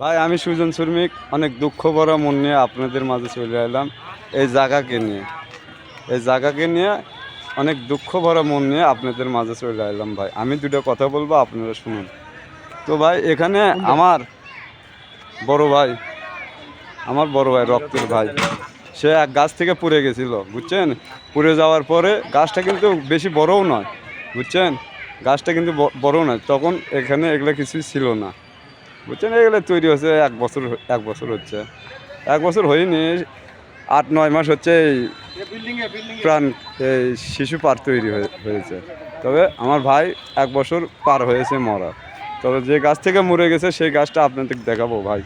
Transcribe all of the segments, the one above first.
ভাই, আমি সুজন শ্রমিক। অনেক দুঃখ ভরা মন নিয়ে আপনাদের মাঝে চলে এলাম এই জায়গাকে নিয়ে। এই জায়গাকে নিয়ে অনেক দুঃখ ভরা মন নিয়ে আপনাদের মাঝে চলে এলাম ভাই। আমি দুটো কথা বলব, আপনারা শুনুন। তো ভাই, এখানে আমার বড় ভাই, আমার বড় ভাই রক্তের ভাই, সে এক গাছ থেকে পড়ে গেছিল, বুঝছেন? পড়ে যাওয়ার পরে গাছটা কিন্তু বেশি বড়ও নয়, বুঝছেন? গাছটা কিন্তু ব- বড় নয়, তখন এখানে এগুলো কিছুই ছিল না। বুঝছেন, এগুলো তৈরি হচ্ছে এক বছর এক বছর হচ্ছে। এক বছর হয়নি, আট নয় মাস হচ্ছে এই প্রাণ, এই শিশু পার তৈরি হয়ে- হয়েছে। তবে আমার ভাই এক বছর পার হয়েছে মরা তবে যে গাছ থেকে মরে গেছে, সেই গাছটা আপনাদের দেখাবো ভাই।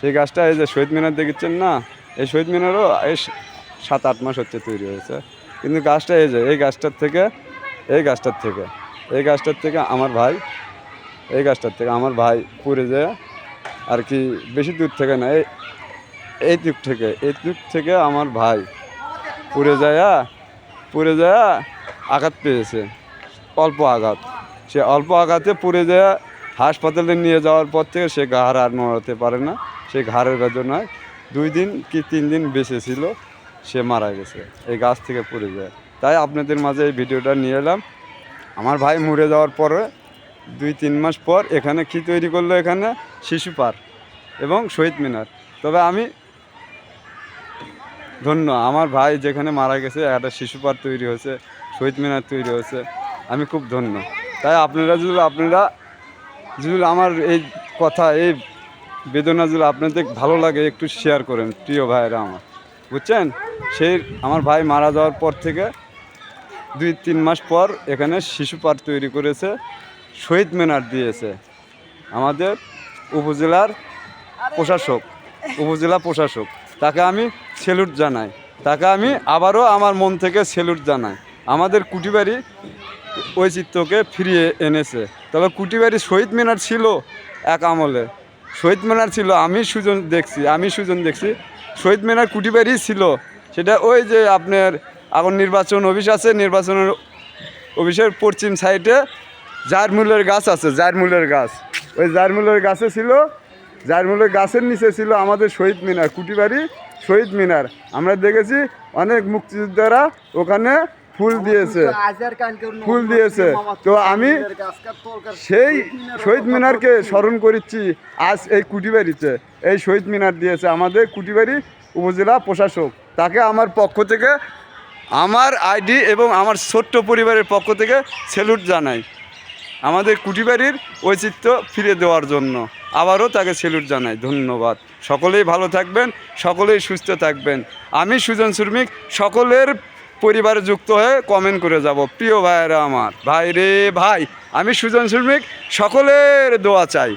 সেই গাছটা এই যে শহীদ মিনার দেখেছেন না, এই শহীদ মিনারও এই সাত আট মাস হচ্ছে তৈরি হয়েছে। কিন্তু গাছটা এই যে, এই গাছটার থেকে, এই গাছটার থেকে, এই গাছটার থেকে আমার ভাই এই গাছটার থেকে আমার ভাই পুড়ে যায় আর কি বেশি দূর থেকে না, এই এই দিক থেকে, এই দিক থেকে আমার ভাই পুড়ে যায় পুড়ে যায়, আঘাত পেয়েছে, অল্প আঘাত। সে অল্প আঘাতে পুড়ে যায়, হাসপাতালে নিয়ে যাওয়ার পর থেকে সে ঘাড় আর নড়াতে পারে না, সে ঘাড়ের বেদনায় দুই দিন কি তিন দিন বেঁচে ছিল, সে মারা গেছে, এই গাছ থেকে পড়ে যায়। তাই আপনাদের মাঝে এই ভিডিওটা নিয়ে এলাম। আমার ভাই মরে যাওয়ার পরে দুই তিন মাস পর এখানে কি তৈরি করল এখানে? শিশু পার্ক এবং শহীদ মিনার। তবে আমি ধন্য, আমার ভাই যেখানে মারা গেছে, একটা শিশু পার্ক তৈরি হয়েছে, শহীদ মিনার তৈরি হয়েছে, আমি খুব ধন্য। তাই আপনারা যদি আপনারা যদি আমার এই কথা, এই বেদনা যদি আপনাদের ভালো লাগে, একটু শেয়ার করেন, প্রিয় ভাইয়েরা আমার। বুঝছেন? সেই আমার ভাই মারা যাওয়ার পর থেকে দুই তিন মাস পর এখানে শিশু পার্ক তৈরি করেছে। শহীদ মিনার দিয়েছে আমাদের উপজেলার প্রশাসক, উপজেলা প্রশাসক। তাকে আমি সেলুট জানাই। তাকে আমি আবারও আমার মন থেকে সেলুট জানাই। আমাদের কুটিবাড়ি ঐচিত্রকে ফিরিয়ে এনেছে। তবে কুটিবাড়ি শহীদ মিনার ছিল এক আমলে। শহীদ মিনার ছিল, আমি সুজন দেখছি, আমি সুজন দেখছি। শহীদ মিনার কুটিবাড়ি ছিল। সেটা ওই যে আপনার এখন নির্বাচন অফিস আছে, নির্বাচনের অফিসের পশ্চিম সাইডে জারমূলের গাছ আছে জারমূলের গাছ। ওই জারমূলের গাছে ছিল জারমূলের গাছের নিচে ছিল আমাদের শহীদ মিনার কুটিবাড়ি শহীদ মিনার। আমরা দেখেছি অনেক মুক্তিযোদ্ধারা ওখানে ফুল দিয়েছে ফুল দিয়েছে। তো আমি সেই শহীদ মিনারকে স্মরণ করেছি আজ এই কুটিবাড়িতে। এই শহীদ মিনার দিয়েছে আমাদের কুটিবাড়ি উপজেলা প্রশাসক। তাকে আমার পক্ষ থেকে আমার আইডি এবং আমার ছোট্ট পরিবারের পক্ষ থেকে সেলুট জানাই। আমাদের কুটিবাড়ির ঐচিত্র ফিরে দেওয়ার জন্য। আবারও তাকে সেলুট জানাই। ধন্যবাদ। সকলেই ভালো থাকবেন, সকলেই সুস্থ থাকবেন। আমি সুজন শ্রমিক সকলের পরিবারে যুক্ত হয়ে কমেন্ট করে যাব। প্রিয় ভাইরা আমার ভাই রে ভাই, আমি সুজন শ্রমিক সকলের দোয়া চাই।